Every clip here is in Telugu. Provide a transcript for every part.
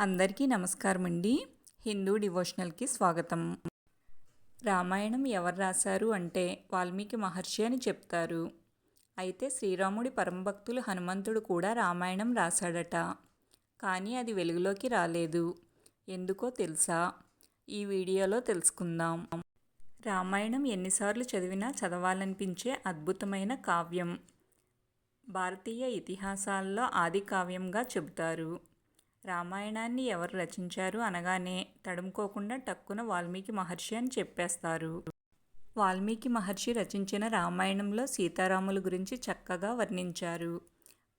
అందరికీ నమస్కారం అండి హిందూ డివోషనల్కి స్వాగతం. రామాయణం ఎవరు రాశారు అంటే వాల్మీకి మహర్షి అని చెప్తారు. అయితే శ్రీరాముడి పరమభక్తులు హనుమంతుడు కూడా రామాయణం రాశాడట. కానీ అది వెలుగులోకి రాలేదు. ఎందుకో తెలుసా? ఈ వీడియోలో తెలుసుకుందాం. రామాయణం ఎన్నిసార్లు చదివినా చదవాలనిపించే అద్భుతమైన కావ్యం. భారతీయ ఇతిహాసాల్లో ఆది కావ్యంగా చెబుతారు. రామాయణాన్ని ఎవరు రచించారు అనగానే తడుముకోకుండా టక్కున వాల్మీకి మహర్షి అని చెప్పేస్తారు. వాల్మీకి మహర్షి రచించిన రామాయణంలో సీతారాముల గురించి చక్కగా వర్ణించారు.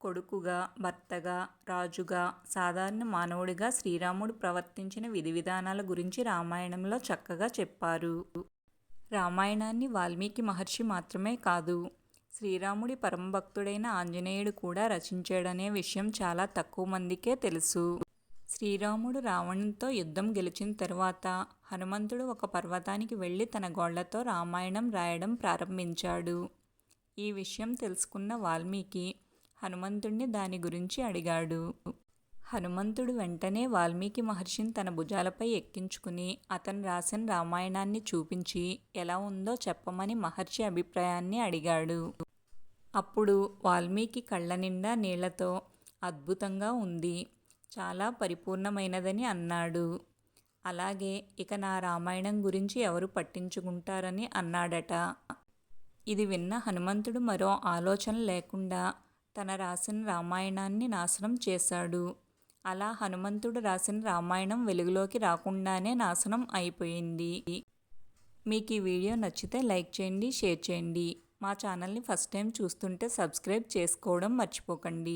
కొడుకుగా భర్తగా రాజుగా సాధారణ మానవుడిగా శ్రీరాముడు ప్రవర్తించిన విధి విధానాల గురించి రామాయణంలో చక్కగా చెప్పారు. రామాయణాన్ని వాల్మీకి మహర్షి మాత్రమే కాదు శ్రీరాముడి పరమభక్తుడైన ఆంజనేయుడు కూడా రచించాడనే విషయం చాలా తక్కువ మందికే తెలుసు. శ్రీరాముడు రావణునితో యుద్ధం గెలిచిన తర్వాత హనుమంతుడు ఒక పర్వతానికి వెళ్ళి తన గోళ్ళతో రామాయణం రాయడం ప్రారంభించాడు. ఈ విషయం తెలుసుకున్న వాల్మీకి హనుమంతుడిని దాని గురించి అడిగాడు. హనుమంతుడు వెంటనే వాల్మీకి మహర్షిని తన భుజాలపై ఎక్కించుకుని అతను రాసిన రామాయణాన్ని చూపించి ఎలా ఉందో చెప్పమని మహర్షి అభిప్రాయాన్ని అడిగాడు. అప్పుడు వాల్మీకి కళ్ళ నిండా నీళ్ళతో అద్భుతంగా ఉంది. చాలా పరిపూర్ణమైనదని అన్నాడు. అలాగే ఇక నా రామాయణం గురించి ఎవరు పట్టించుకుంటారని అన్నాడట. ఇది విన్న హనుమంతుడు మరో ఆలోచన లేకుండా తన రాసిన రామాయణాన్ని నాశనం చేశాడు. అలా హనుమంతుడు రాసిన రామాయణం వెలుగులోకి రాకుండానే నాశనం అయిపోయింది. మీకు ఈ వీడియో నచ్చితే లైక్ చేయండి షేర్ చేయండి. మా ఛానల్ని ఫస్ట్ టైం చూస్తుంటే సబ్స్క్రైబ్ చేసుకోవడం మర్చిపోకండి.